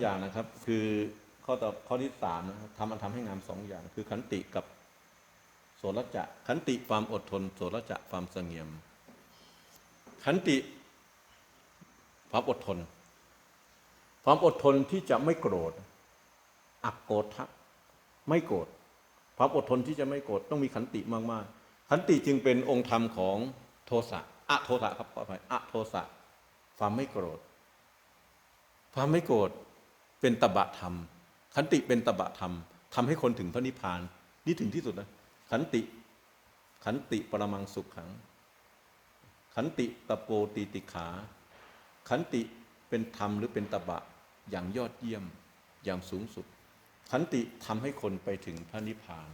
อย่างนะครับ คือข้อต่อข้อที่สามนะครับทำมันทำให้งามสองอย่าง คือขันติกับโสรจะขันติความอดทน โสรจะความเสงี่ยม ขันติความอดทน ความอดทนที่จะไม่โกรธ อักโกรธไม่โกรธความอดทนที่จะไม่โกรธต้องมีขันติมากๆขันติจึงเป็นองค์ธรรมของโทสะอะโทสะครับขออภัยอะโทสะความไม่โกรธ ความไม่โกรธ เป็นตบะธรรม ขันติเป็นตบะธรรมทำให้คนถึงพระนิพพาน นี่ถึงที่สุดนะขันติ ขันติปรมังสุขขัง ขันติตะโปตีติขา ขันติเป็นธรรมหรือเป็นตบะอย่างยอดเยี่ยมอย่างสูงสุด ขันติทำให้คนไปถึงพระนิพพาน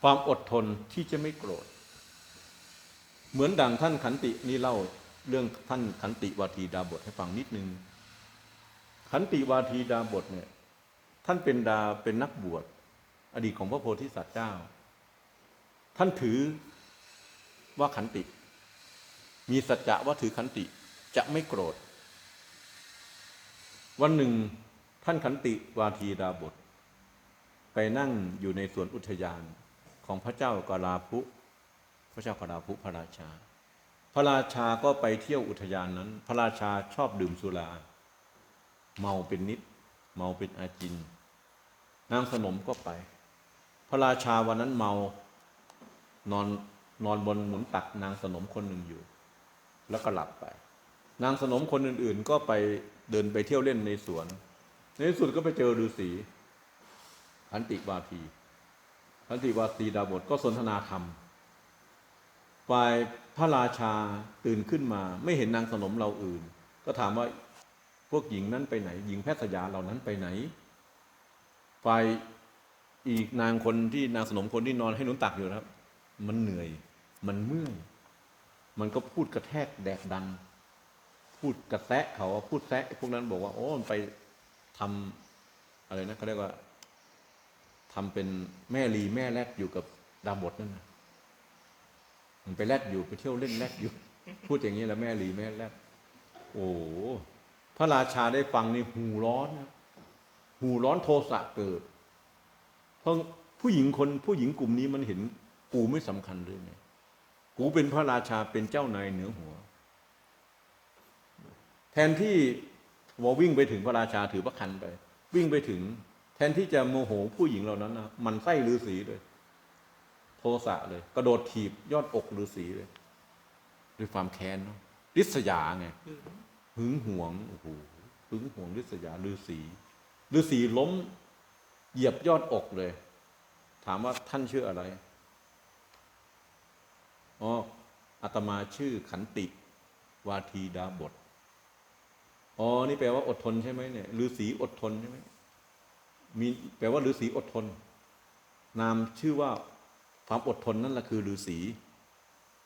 ความอดทนที่จะไม่โกรธ เหมือนดังท่านขันตินี่เล่าเรื่องท่านขันติวาทีดาบทให้ฟังนิดนึง ขันติวาทีดาบทเนี่ย ท่านเป็นดาเป็นนักบวช อดีตของพระโพธิสัตว์เจ้า ท่านถือว่าขันติ มีสัจจะว่าถือขันติจะไม่โกรธ วันหนึ่งท่านขันติวาทีดาบท ไปนั่งอยู่ในสวนอุทยานของพระเจ้ากาลาภุพระเจ้ากาลาภุพระราชา พระราชาก็ไปเที่ยวอุทยานนั้น พระราชาชอบดื่มสุรา เมาเป็นนิด เมาเป็นอาจิน นางสนมก็ไป พระราชาวันนั้นเมานอนนอนบนหนุนตักนางสนมคนหนึ่งอยู่ แล้วก็หลับไป นางสนมคนอื่น ๆ ก็ไปเดินไปเที่ยวเล่นในสวน ในที่สุดก็ไปเจอฤาษีขันติวาทีขันติวาทีดาบทก็สนทนาธรรมฝ่ายพระราชาตื่นขึ้นมา ไม่เห็นนางสนมเราอื่น ก็ถามว่า พวกหญิงนั้นไปไหน หญิงแพทย์สยาเหล่านั้นไปไหน ฝ่ายอีกนางคนที่นางสนมคนที่นอนให้หนุนตักอยู่นะครับ มันเหนื่อย มันเมื่อย มันก็พูดกระแทกแดกดัน พูดกระแซะเขาพูดแซะพวกนั้นบอกว่า โอ้มันไปทำอะไรนะเขาเรียกว่าทำเป็นแม่ลีแม่แรดอยู่กับดาบทนั่นนะมันไปแรดอยู่ไปเที่ยวเล่นแรดอยู่ พูดอย่างนี้แล้วแม่ลีแม่แรดโอ้ พระราชาได้ฟังนี่หูร้อนนะหูร้อนโทสะเกิด เพราะผู้หญิงคนผู้หญิงกลุ่มนี้มันเห็นกูไม่สำคัญเลยไงกูเป็นพระราชาเป็นเจ้านายเหนือหัว แทนที่วอวิ่งไปถึงพระราชาถือพระคันไป วิ่งไปถึง แทนที่จะโมโหผู้หญิงเหล่านั้นนะมันไส้ฤาษีเลย โทสะเลย กระโดดถีบยอดอกฤาษีเลย ด้วยความแค้นเนาะริษยาไง หึงหวงโอ้โหหึงหวงริษยาฤาษีฤาษีล้มเหยียบยอดอกเลย ถามว่าท่านชื่ออะไรอ๋ออาตมาชื่อขันติ วาทีดาบทอ๋อ นี่แปลว่าอดทนใช่ไหมเนี่ยฤาษีอดทนใช่ไหมมีแปลว่าฤาษีอดทน นามชื่อว่าความอดทนนั่นแหละคือฤาษี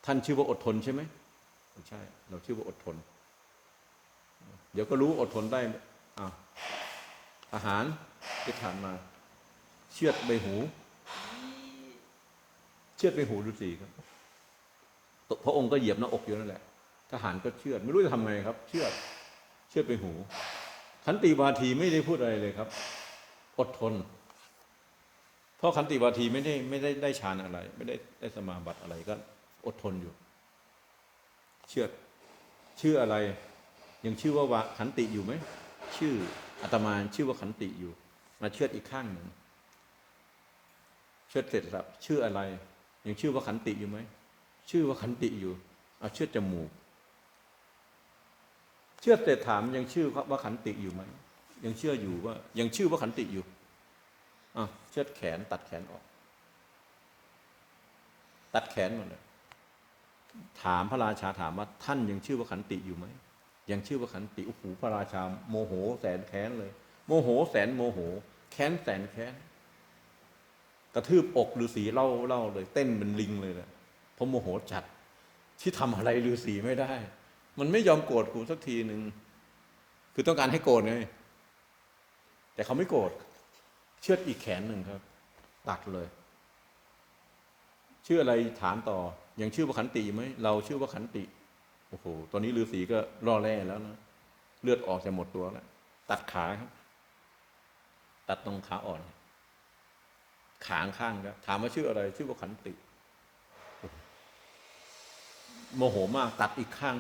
ท่านชื่อว่าอดทนใช่ไหมไม่ใช่ เราชื่อว่าอดทน ดี๋ยวก็รู้อดทนได้อ่าอาหารที่ผ่านมา เชือดใบหู เชือดใบหูฤาษีครับ พระองค์ก็เหยียบหน้าอกอยู่นั่นแหละ ทหารก็เชือด ไม่รู้จะทำไงครับ เชือด เชือดไปหู ขันติวาทีไม่ได้พูดอะไรเลยครับ อดทน เพราะขันติวาทีไม่ได้ไม่ได้ได้ฌานอะไร ไม่ได้ได้สมาบัติอะไรก็ อดทนอยู่ เชือด ชื่ออะไร ยังชื่อว่าวาขันติอยู่ไหมชื่ออาตมาชื่อว่าขันติอยู่ มาเชือดอีกข้างหนึ่งเชือดเสร็จแล้วชื่ออะไร ยังชื่อว่าขันติอยู่ไหมชื่อว่าขันติอยู่เอาเชือดจมูก เชื่อเสร็จถามยังชื่อว่าขันติอยู่ไหมยังเชื่ออยู่ว่า ยังชื่อว่าขันติอยู่อะเชือดแขนตัดแขนออก ตัดแขนหมดเลยถามพระราชาถามว่าท่านยังชื่อว่าขันติอยู่ไหม ยังชื่อว่าขันติโอ้โหพระราชาโมโหแสนแค้นเลย โมโหแสนโมโห แค้นแสนแค้น กระทืบอกฤาษีเล่าเล่าเลย เต้นเป็นลิงเลยแหละเพราะโมโหจัดที่ทำอะไรฤาษีไม่ได้ มันไม่ยอมโกรธกูสักทีหนึ่งคือต้องการให้โกรธไงแต่เขาไม่โกรธเชือดอีกแขนหนึ่งครับ ตัดเลย ชื่ออะไรถามต่อ ยังชื่อว่าขันติไหมเราชื่อว่าขันติ โอ้โห ตอนนี้ฤาษีก็รอแร่แล้วนะ เลือดออกจะหมดตัวแล้ว ตัดขาครับ ตัดตรงขาอ่อน ขาข้างครับถามว่าชื่ออะไร ชื่อว่าขันติ โมโหมาก ตัดอีกข้าง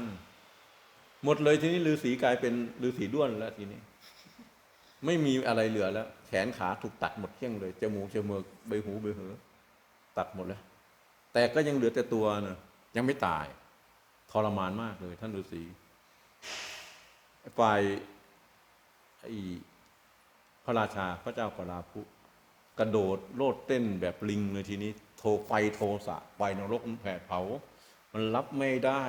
หมดเลยทีนี้ฤาษีกลายเป็นฤาษีด้วนแล้วทีนี้ ไม่มีอะไรเหลือแล้ว แขนขาถูกตัดหมดเที่ยงเลย จมูกจมูกใบหูใบเหอตัดหมดแล้ว แต่ก็ยังเหลือแต่ตัวนะยังไม่ตาย รมานมากเลย ท่านฤาษีฝ่ายไอ้พระราชาพระเจ้ากราภุกระโดดโลดเต้นแบบลิงเลยทีนี้ โทไฟโทสะไฟนรกมันแผดเผา มันรับไม่ได้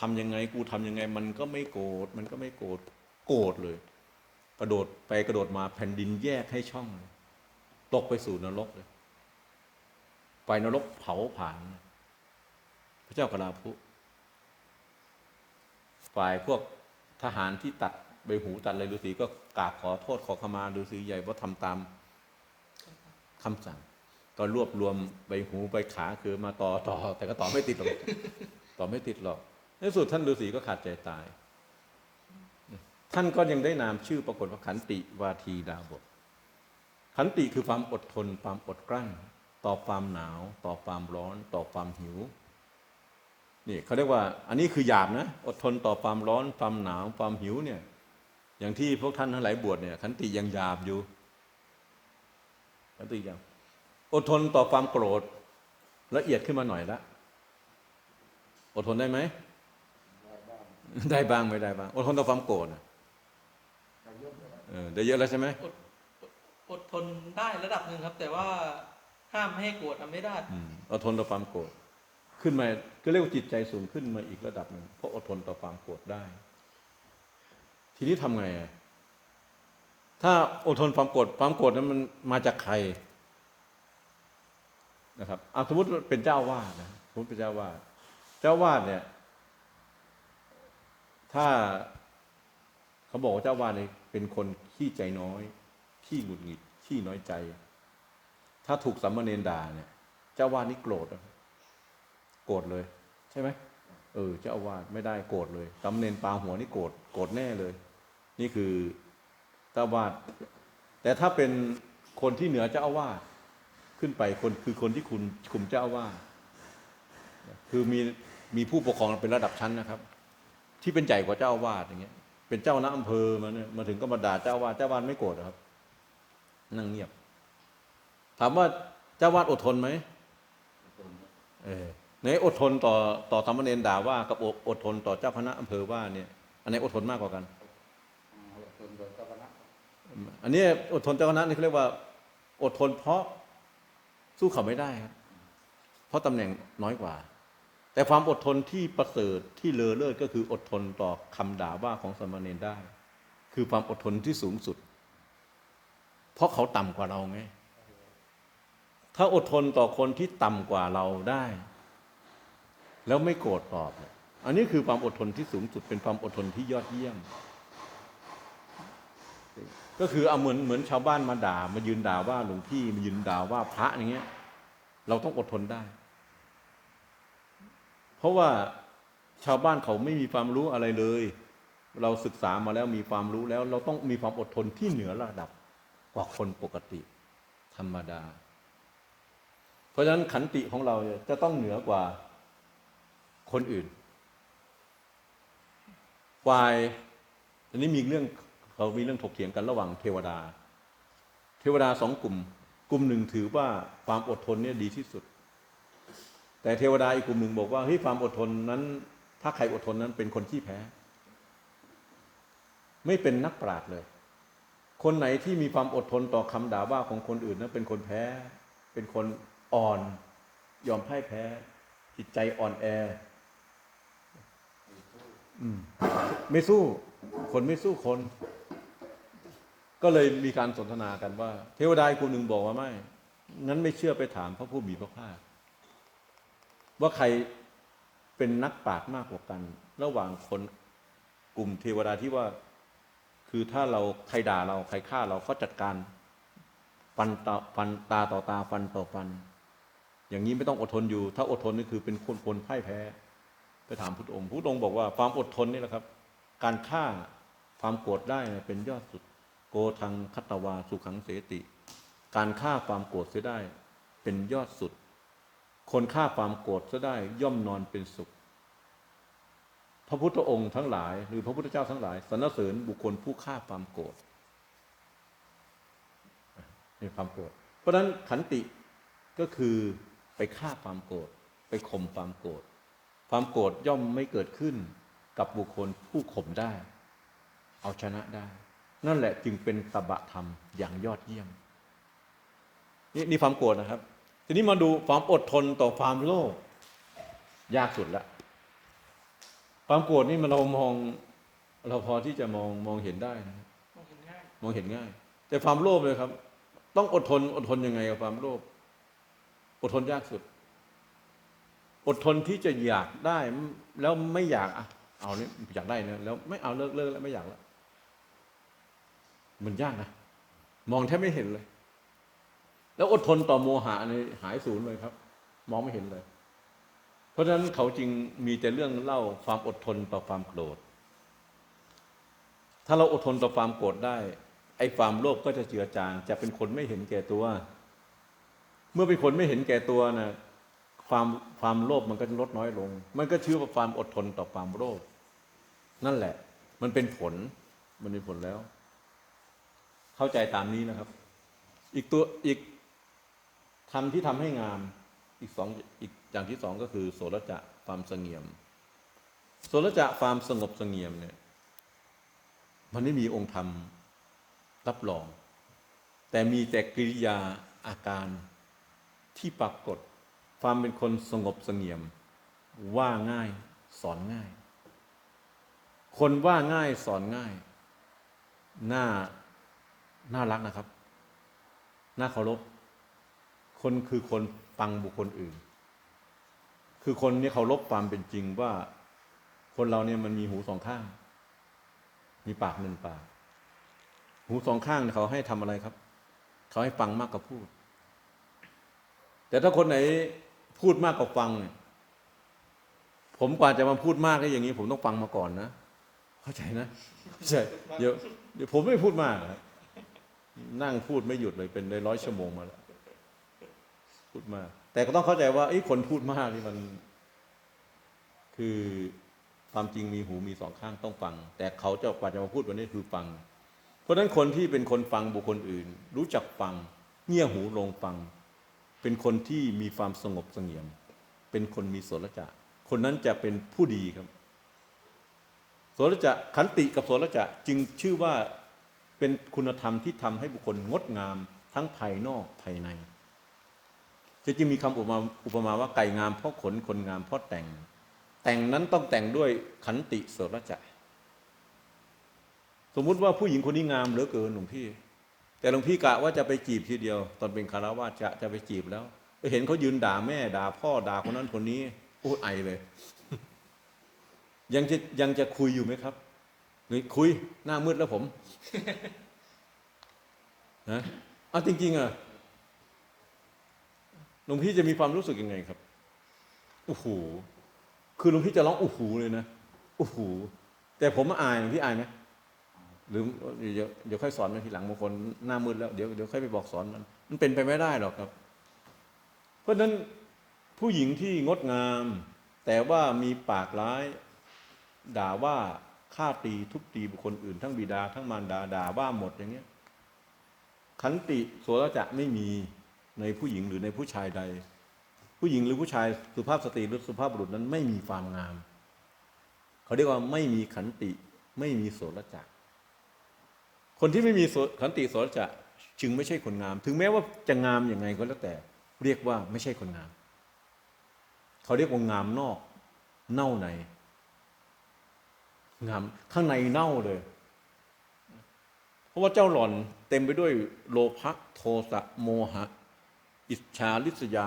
ทำยังไงกูทำยังไง มันก็ไม่โกรธมันก็ไม่โกรธโกรธเลย กระโดดไปกระโดดมาแผ่นดินแยกให้ช่องเลยตกไปสู่นรกเลยไฟนรกเผาผลาญพระเจ้ากราภุ ฝ่ายพวกทหารที่ตัดใบหูตัดอะไรฤาษีก็กราบขอโทษขอขมาฤาษีใหญ่ว่าทำตามคำสั่ง ก็รวบรวมใบหูใบขาคือมาต่อต่อ แต่ก็ต่อไม่ติดหรอกต่อไม่ติดหรอกในที่สุดท่านฤาษีก็ขาดใจตาย ท่านก็ยังได้นามชื่อปรากฏว่าขันติวาทีดาบทขันติคือความอดทนความอดกลั้น ต่อความหนาว ต่อความร้อน ต่อความหิว นี่เขาเรียกว่าอันนี้คือหยาบนะ อดทนต่อความร้อนความหนาวความหิวเนี่ย อย่างที่พวกท่านทั้งหลายบวชเนี่ยขันติยังหยาบอยู่ขันติยังอดทนต่อความโกรธละเอียดขึ้นมาหน่อยละอดทนได้ไหมได้บ้างไม่ได้บ้างอดทนต่อความโกรธน่ะเออได้เยอะแล้วใช่ไหมอดอดอดทนได้ระดับหนึ่งครับ แต่ว่าห้ามไม่ให้โกรธทำไม่ได้อืมอดทนต่อความโกรธ ขึ้นมาก็เรียกว่าจิตใจสูงขึ้นมาอีกระดับหนึ่งเพราะอดทนต่อความโกรธได้ ทีนี้ทำไงอะถ้าอดทนความโกรธความโกรธนั้นมันมาจากใครนะครับเอาสมมติเป็นเจ้าวาดนะสมมติเป็นเจ้าวาดเจ้าวาดเนี่ย ถ้าเขาบอกว่าเจ้าวาดเนี่ยเป็นคนขี้ใจน้อย ขี้หงุดหงิดขี้น้อยใจ ถ้าถูกสัมมาเนรด่าเนี่ย เจ้าวาดนี่โกรธอะ โกรธเลย ใช่ไหมเออเจ้าอาวาสไม่ได้โกรธเลยสัมมาเนรปาหัวนี่โกรธโกรธแน่เลย นี่คือเจ้าอาวาสแต่ถ้าเป็นคนที่เหนือเจ้าอาวาสขึ้นไปคนคือคนที่คุณคุมเจ้าอาวาสคือมีมีผู้ปกครองเป็นระดับชั้นนะครับ ที่เป็นใหญ่กว่าเจ้าอาวาสอย่างเงี้ย เป็นเจ้าหน้าอำเภอมาเนี่ยมาถึงก็มาด่าเจ้าอาวาสเจ้าอาวาสไม่โกรธครับ นั่งเงียบ ถามว่าเจ้าวาดอดทนไหมเออ ในอดทนต่อต่อสามเณรด่าว่ากับอดอดทนต่อเจ้าคณะอำเภอว่าเนี่ยอันไหนอดทนมากกว่ากัน อันนี้อดทนเจ้าคณะนี่เขาเรียกว่า อดทนเพราะสู้เขาไม่ได้ครับเพราะตำแหน่งน้อยกว่า แต่ความอดทนที่ประเสริฐที่เลอเลิศก็คืออดทนต่อคำด่าว่าของสามเณรได้ คือความอดทนที่สูงสุด เพราะเขาต่ำกว่าเราไงถ้าอดทนต่อคนที่ต่ำกว่าเราได้ แล้วไม่โกรธตอบเนี่ยอันนี้คือความอดทนที่สูงสุดเป็นความอดทนที่ยอดเยี่ยม ก็คือเอาเหมือนเหมือนชาวบ้านมาด่า มายืนด่าว่าหลวงพี่มายืนด่าว่าพระอย่างเงี้ย เราต้องอดทนได้ เพราะว่าชาวบ้านเขาไม่มีความรู้อะไรเลย เราศึกษามาแล้วมีความรู้แล้ว เราต้องมีความอดทนที่เหนือระดับกว่าคนปกติ ธรรมดา เพราะฉะนั้นขันติของเราจะต้องเหนือกว่า คนอื่นฝ่ายอันนี้มีเรื่องเขามีเรื่องถกเถียงกันระหว่างเทวดา เทวดาสองกลุ่ม กลุ่มหนึ่งถือว่าความอดทนเนี่ยดีที่สุด แต่เทวดาอีกกลุ่มหนึ่งบอกว่าเฮ้ยความอดทนนั้น ถ้าใครอดทนนั้นเป็นคนที่แพ้ ไม่เป็นนักปราชญ์เลย คนไหนที่มีความอดทนต่อคำด่าว่าของคนอื่นนั้นเป็นคนแพ้ เป็นคนอ่อน ยอมพ่ายแพ้ จิตใจอ่อนแอ ไม่สู้ คนไม่สู้คน ก็เลยมีการสนทนากันว่า เทวดาคนหนึ่งบอกว่าไม่ งั้นไม่เชื่อไปถามพระผู้มีพระภาคว่าใครเป็นนักปราชญ์มากกว่ากัน ระหว่างคนกลุ่มเทวดาที่ว่า คือถ้าเราใครด่าเราใครฆ่าเราเขาจัดการฟันต่อฟันตาต่อตาฟันต่อฟัน อย่างนี้ไม่ต้องอดทนอยู่ ถ้าอดทนนี่คือเป็นคนคนพ่ายแพ้ ไปถามพุทธองค์พุทธองค์บอกว่าความอดทนนี่แหละครับ การฆ่าความโกรธได้เป็นยอดสุด โกทังคัตตวาสุขังเสติ การฆ่าความโกรธเสียได้ เป็นยอดสุด คนฆ่าความโกรธเสียได้ย่อมนอนเป็นสุข พระพุทธองค์ทั้งหลาย หรือพระพุทธเจ้าทั้งหลายสรรเสริญบุคคลผู้ฆ่าความโกรธนี่ความโกรธเพราะฉะนั้นขันติก็คือไปฆ่าความโกรธไปข่มความโกรธ ความโกรธย่อมไม่เกิดขึ้นกับบุคคลผู้ข่มได้ เอาชนะได้ นั่นแหละจึงเป็นตบะธรรมอย่างยอดเยี่ยม นี่นี่ความโกรธนะครับ ทีนี้มาดูความอดทนต่อความโลภยากสุดละความโกรธนี่มันเรามองเราพอที่จะมองมองเห็นได้นะมองเห็นง่ายมองเห็นง่าย แต่ความโลภเลยครับ ต้องอดทนอดทนยังไงกับความโลภอดทนยากสุด อดทนที่จะอยากได้แล้วไม่อยากอะเอาเนี่ยอยากได้นะแล้วไม่เอาเลิกเลิกแล้วไม่อยากแล้วมันยากนะมองแทบไม่เห็นเลย แล้วอดทนต่อโมหะนี่หายศูนย์เลยครับ มองไม่เห็นเลย เพราะฉะนั้นเขาจึงมีแต่เรื่องเล่าความอดทนต่อความโกรธ ถ้าเราอดทนต่อความโกรธได้ ไอ้ความโลภก็จะเจือจางจะเป็นคนไม่เห็นแก่ตัว เมื่อเป็นคนไม่เห็นแก่ตัวนะ ความความโลภมันก็จะลดน้อยลง มันก็ชื่อว่าความอดทนต่อความโลภนั่นแหละ มันเป็นผลมันเป็นผลแล้ว เข้าใจตามนี้นะครับ อีกตัวอีกทำที่ทำให้งามอีกสองอีกอย่างที่สองก็คือ โสรจะความสงเงียม โสรจะความสงบสงเงียมเนี่ย มันไม่มีองค์ธรรมรับรอง แต่มีแต่กิริยาอาการที่ปรากฏ ความเป็นคนสงบสงี่ยม ว่าง่ายสอนง่าย คนว่าง่ายสอนง่าย น่า น่ารักนะครับ น่าเคารพ คนคือคนฟังบุคคลอื่น คือคนนี้เคารพความเป็นจริงว่า คนเราเนี่ยมันมีหูสองข้าง มีปากหนึ่งปาก หูสองข้างเนี่ยเขาให้ทำอะไรครับ เขาให้ฟังมากกว่าพูดแต่ถ้าคนไหน พูดมากกว่าฟังเนี่ยผมกว่าจะมาพูดมากได้อย่างนี้ ผมต้องฟังมาก่อนนะเข้าใจนะใช่เดี๋ยวเดี๋ยวผมไม่พูดมากนะนั่งพูดไม่หยุดเลยเป็นได้ร้อยชั่วโมงมาแล้วพูดมาก แต่ก็ต้องเข้าใจว่าไอ้คนพูดมากนี่มัน คือความจริงมีหูมีสองข้างต้องฟัง แต่เขาจะกว่าจะมาพูดวันนี้คือฟัง เพราะฉะนั้นคนที่เป็นคนฟังบุคคลอื่น รู้จักฟัง เงี่ยหูลงฟัง เป็นคนที่มีความสงบสงียม เป็นคนมีโสรจะ คนนั้นจะเป็นผู้ดีครับ โสรจะขันติกับโสรจะจึงชื่อว่าเป็นคุณธรรมที่ทำให้บุคคลงดงามทั้งภายนอกภายในจะจึงมีคำอุปมาอุปมาว่าไก่งามเพราะขนคนงามเพราะแต่ง แต่งนั้นต้องแต่งด้วยขันติโสรจะ สมมุติว่าผู้หญิงคนนี้งามเหลือเกินหลวงพี่ แต่หลวงพี่กะว่าจะไปจีบทีเดียว ตอนเป็นคารวะจะจะไปจีบแล้วไปเห็นเขายืนด่าแม่ด่าพ่อด่าคนนั้นคนนี้โอ้ไอเลย ยังจะยังจะคุยอยู่ไหมครับหรือคุยหน้ามืดแล้วผมนะเอาจริง ๆอะหลวงพี่จะมีความรู้สึกยังไงครับโอ้โหคือหลวงพี่จะร้องโอ้โหเลยนะโอ้โหแต่ผมอายหลวงพี่อายไหม หรือเดี๋ยวเดี๋ยวค่อยสอนมันทีหลังบางคนหน้ามืดแล้วเดี๋ยวเดี๋ยวค่อยไปบอกสอนมันมันเป็นไปไม่ได้หรอกครับ เพราะฉะนั้นผู้หญิงที่งดงาม แต่ว่ามีปากร้าย ด่าว่าฆ่าตีทุบตีบุคคลอื่น ทั้งบิดาทั้งมารดาด่าว่าหมดอย่างเงี้ยขันติโสรจะไม่มีในผู้หญิงหรือในผู้ชายใด ผู้หญิงหรือผู้ชายสุภาพสตรีหรือสุภาพบุรุษนั้นไม่มีความงาม เขาเรียกว่าไม่มีขันติไม่มีโสรจะ คนที่ไม่มีขันติโสจะจึงไม่ใช่คนงาม ถึงแม้ว่าจะงามอย่างไงก็แล้วแต่ เรียกว่าไม่ใช่คนงาม เขาเรียกว่างามนอก เน่าในงามข้างในเน่าเลย เพราะว่าเจ้าหล่อนเต็มไปด้วยโลภะโทสะโมหะ อิจฉาริษยา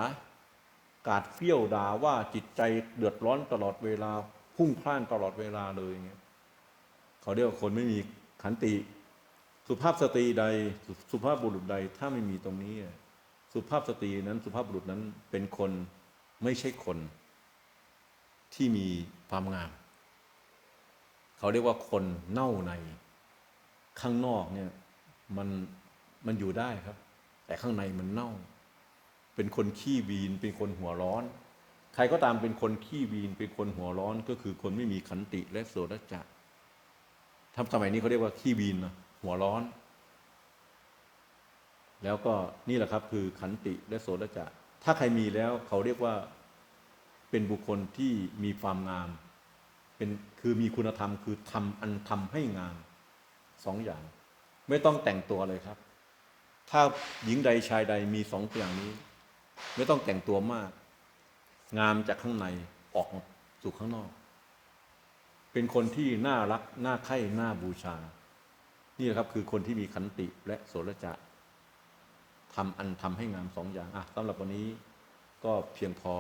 กาดเฟี้ยวด่าว่าจิตใจเดือดร้อนตลอดเวลา พุ่งพล่านตลอดเวลาเลยอย่างเงี้ยเขาเรียกว่าคนไม่มีขันติ สุภาพสตรีใดสุสุภาพบุรุษใดถ้าไม่มีตรงนี้ สุภาพสตรีนั้นสุภาพบุรุษนั้นเป็นคนไม่ใช่คนที่มีความงาม เขาเรียกว่าคนเน่าใน ข้างนอกเนี่ยมันมันอยู่ได้ครับ แต่ข้างในมันเน่า เป็นคนขี้วีน เป็นคนหัวร้อน ใครก็ตามเป็นคนขี้วีน เป็นคนหัวร้อน ก็คือคนไม่มีขันติและโสดจะทำสมัยนี้เขาเรียกว่าขี้วีนเนาะ หัวร้อน แล้วก็นี่แหละครับคือขันติและโสดจะถ้าใครมีแล้วเขาเรียกว่าเป็นบุคคลที่มีความงาม เป็นคือมีคุณธรรมคือทำอันทำให้งามสองอย่าง ไม่ต้องแต่งตัวเลยครับ ถ้าหญิงใดชายใดมีสองอย่างนี้ ไม่ต้องแต่งตัวมาก งามจากข้างในออกสู่ข้างนอก เป็นคนที่น่ารัก น่าใคร่น่าบูชา นี่แหละครับคือคนที่มีขันติและโสรจะทำอันทำให้งามสองอย่างอะสำหรับวันนี้ก็เพียงพอ